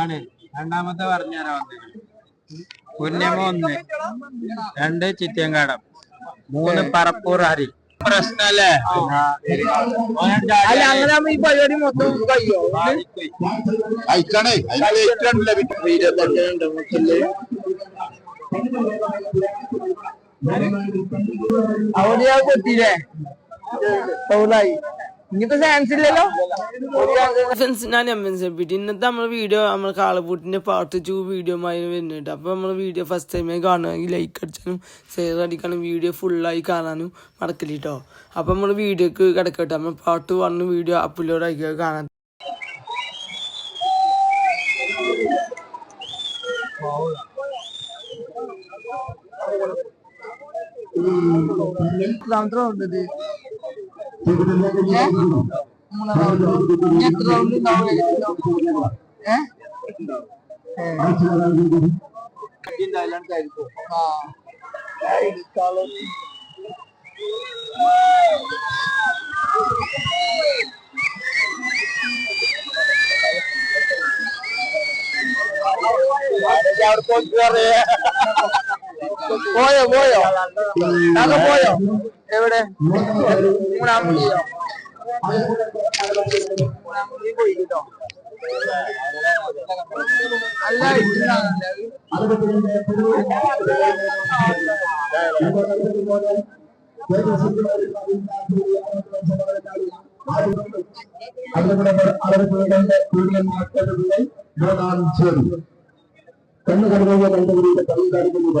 ആണ് രണ്ടാമത്തെ പറഞ്ഞുതരാ വന്നത് പുന്നമ ഒന്ന്. രണ്ട് ചിറ്റങ്കടം. മൂന്ന് പറപ്പൂർ അരി പ്രശ്നല്ലേ? അല്ല അങ്ങനെ ഈ പരിപാടി മൊത്തം അയക്കണേ അവിടെ കൊത്തിയില്ലേ? ഫൗളായി ഇനിയിപ്പോ ചാൻസ് ഇല്ലല്ലോ? ഞാൻ എം എൻ സെപ്പിട്ട് ഇന്നത്തെ നമ്മുടെ വീഡിയോ നമ്മളെ കാളപൂട്ടിന്റെ പാർട്ട് ടു വീഡിയോ ആയി വരുന്നുണ്ട്. അപ്പൊ നമ്മളെ വീഡിയോ ഫസ്റ്റ് ടൈമായി കാണുകയാണെങ്കിൽ ലൈക്ക് അടിച്ചാലും ഷെയർ അടിക്കാനും വീഡിയോ ഫുള്ളായി കാണാനും മറക്കില്ല കേട്ടോ അപ്പോൾ നമ്മൾ വീഡിയോക്ക് കിടക്കട്ടെ. നമ്മൾ പാർട്ട് വൺ വീഡിയോ അപ്ലോഡ് ആക്കി കാണാൻ ñetti round ndaw rek eh ginda lan kay എവിടെ? മൂന്നാം അല്ല കണ്ണു കടന്നു കണ്ടുപിടിച്ച കളി കാണിക്കുന്നില്ല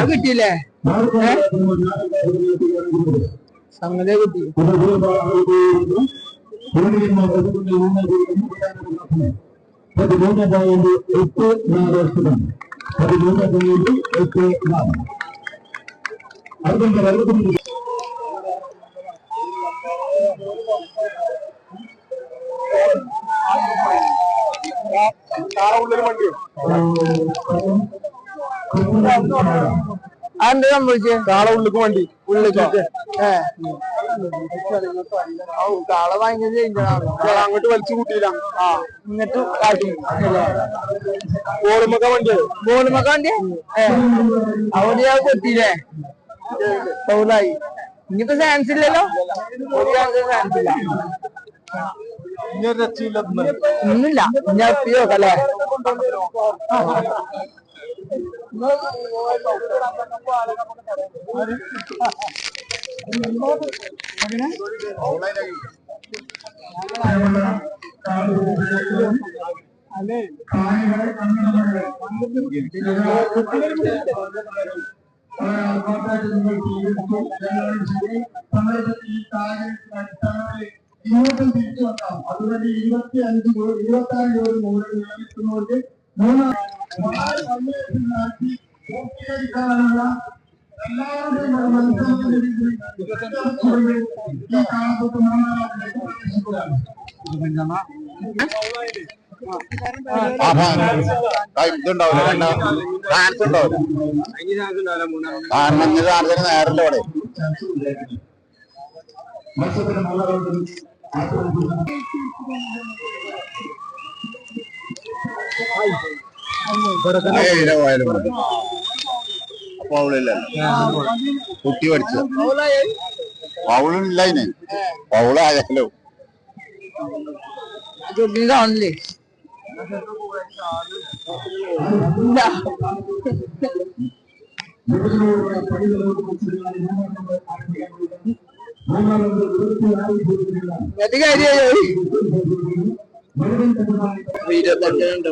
அகட்டியில சங்கதேவதி பதிமூணு பாயிண்ட் எட்டு நாலு வருஷம். பதிமூணு பாயிண்ட் எட்டு நாலு. அதுக்கு അതെന്താ സംഭവിച്ചേ വണ്ടി കാള ഭയങ്കര അങ്ങോട്ട് വലിച്ചു കൂട്ടിയില്ല ആ കാട്ടി വണ്ടി ബോളുമൊക്കെ വണ്ടി അവിടെ കൊത്തിയില്ലേ ഫൗളായി ഇനിയിപ്പോ ചാൻസ് ഇല്ലല്ലോ ചാൻസ് ഇല്ല ഒന്നുമില്ല ഞാൻ എത്തിയോ അല്ലേ? ഇങ്ങോട്ടും തിരിച്ചു വക്കാം അതുകൊണ്ട് ഇരുപത്തി അഞ്ച് ഇരുപത്തി ആറ് കോടി മൂന്ന് നിയമിക്കുന്നവർക്ക് മൂന്നാം മൂന്നാൽ സമ്മേളനം നടത്തി പൂർത്തീകരിക്കാനുള്ള എല്ലാവരുടെയും ഇതുണ്ടാവില്ല ചാൻസ് ഉണ്ടാവില്ല കാരണം ചാർജിന് നേരല്ലോ അവിടെ മത്സരത്തിന് അപ്പൊ അവളില്ലല്ലോ കുട്ടി പഠിച്ചു പൗളില്ല അതിന് പൗളായാലോ കാണില്ലേ ഇരുപത്തെട്ടുണ്ട്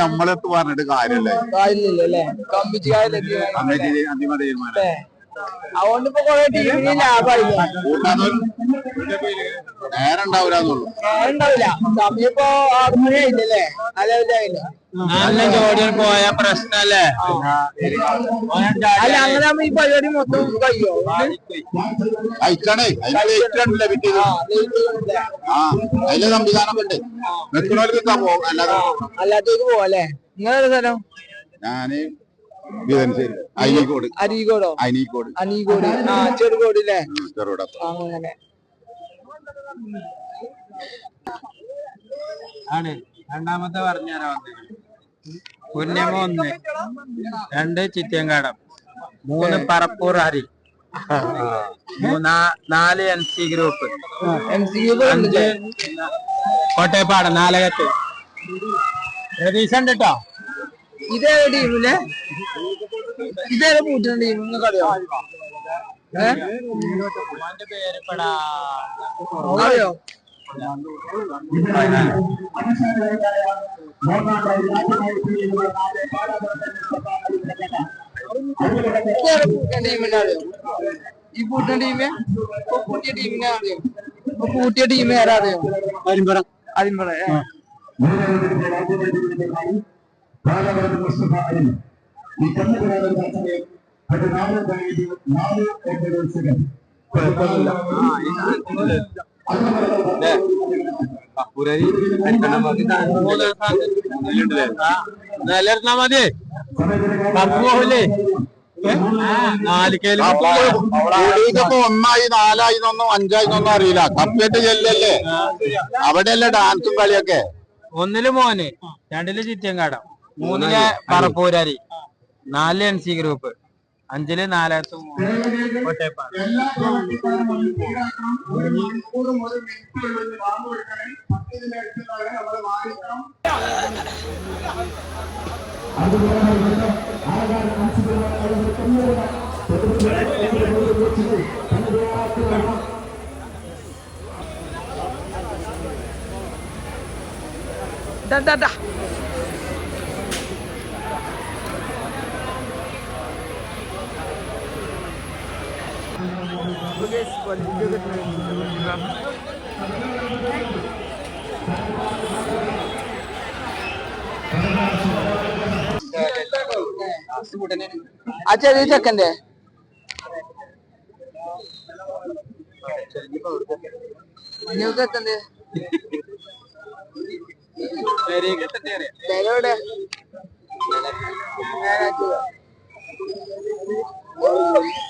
നമ്മളെത്ത് പറഞ്ഞിട്ട് കാര്യല്ലേ കാര്യമില്ലല്ലേ? കമ്മിറ്റി തീരുമാനം അതുകൊണ്ട് ഇപ്പൊ കൊറേ ടീമിന് ലാഭമായില്ല നേരം ഉണ്ടാവില്ലെന്നുള്ളൂ ഉണ്ടാവില്ല സമയം ഇപ്പൊ ആറ് മണി ആയില്ലല്ലേ അലവിലായില്ല നല്ല ജോഡിയിൽ പോയ പ്രശ്നല്ലേ? അല്ല അങ്ങനെ ഈ പരിപാടി മൊത്തം കഴിയോ? അയക്കണേ അതിന് ലേറ്റ് ഉണ്ടല്ലേ പിറ്റേത് ആ അതിലെ സംവിധാനം ഉണ്ട് അല്ലാതെ അല്ലാത്തേക്ക് പോവല്ലേ? നിങ്ങളെ സ്ഥലം? ഞാൻ അരീകോടോ അനീകോട് അനീകോട് ആ ചെറുകോട് അല്ലേ ചെറുവിട അങ്ങനെ. ആണ്. രണ്ടാമത്തെ പറഞ്ഞാരാ വന്നത് പുന്നമ ഒന്ന്. രണ്ട് ചിറ്റിയങ്കാടം മൂന്ന് പറപ്പൂർ ഹരി മൂന്നാ നാല് എൻ സി ഗ്രൂപ്പ്. അഞ്ച് കോട്ടയപ്പാട് നാലകത്ത്. പ്രതീക്ഷ ഉണ്ട് കേട്ടോ ഇതേ ടീമില്ലേ ഇതേതാ പൂട്ടുന്ന ടീം നിങ്ങൾക്ക് അറിയോ അറിയോ ടീമിനെ അറിയോ ഈ പൂട്ടുന്ന ടീമെ പൂട്ടിയ ടീമിനെ അറിയോ പൂട്ടിയ ടീം ആരാ അറിയോ കരിമ്പറ അതിമ്പറ പതിനാല് നാല് ഒമ്പത് സെക്കൻഡ് നിലനിർത്താ മതി. ഇപ്പൊ ഒന്നായി നാലായി എന്നൊന്നും അഞ്ചായി എന്നൊന്നും അറിയില്ല. കപ്പേറ്റ് ചെല്ലല്ലേ? അവിടെയല്ലേ ഡാൻസും കളിയൊക്കെ? ഒന്നിൽ മോന് രണ്ടിൽ ചിറ്റിയങ്കാടം മൂന്നിൽ പറപ്പൂരരി നാലിൽ എൻ സി ഗ്രൂപ്പ് അഞ്ചിൽ ഈടാക്കണം വാങ്ങു കൊടുക്കണേ പത്തിന് അടുത്തതാണ് നമ്മൾ വാങ്ങിക്കണം Da,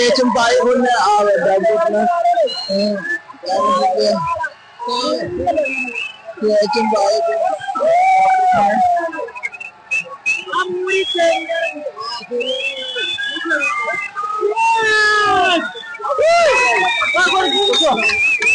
ആ ചെറിയ ചെക്കന്റെ നിങ്ങൾക്ക് എത്തണ്ടേ എവിടെ Kalau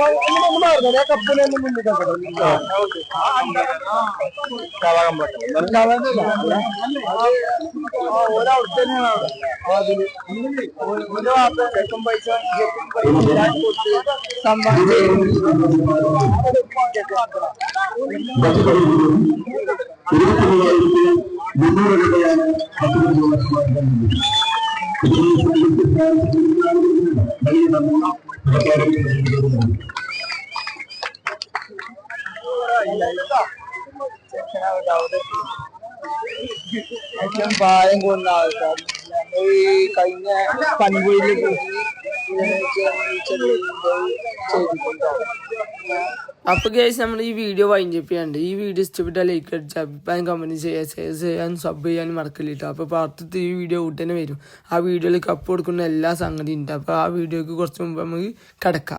baik pun ada dapatnya. Diecem baik. Kalau diecem baik കപ്പിലൊന്നും ഒരവിടെ തന്നെയാണ് അതിൽ ഒരു വാർത്ത ചെക്കും പൈസ സമ്പാദിച്ചു ചെക്കനാവട്ടെ അവിടെ എത്തി. ഏറ്റവും പ്രായം കൊണ്ട ആൾക്കാർ ഞങ്ങൾ ഈ കഴിഞ്ഞ പൻപൊയില് ചെയ്തിട്ടുണ്ടാവും അപ്പൊ ഗേസ് നമ്മൾ ഈ വീഡിയോ വൈൻഡപ്പ് ചെയ്യാണ്ട് ഈ വീഡിയോ ഇഷ്ടപ്പെട്ടാൽ ലൈക്ക് അടിച്ച് അഭിപ്രായം കമന്റ് ചെയ്യുക ഷെയർ ചെയ്യാൻ സബ് ചെയ്യാനും മറക്കില്ല അപ്പോൾ പാർട്ടത്ത് ഈ വീഡിയോ ഉടനെ വരും. ആ വീഡിയോയിൽ കപ്പ് കൊടുക്കുന്ന എല്ലാ സംഗതിയും ഉണ്ട് അപ്പോൾ ആ വീഡിയോക്ക് കുറച്ച് മുമ്പ് നമുക്ക് കിടക്കാം.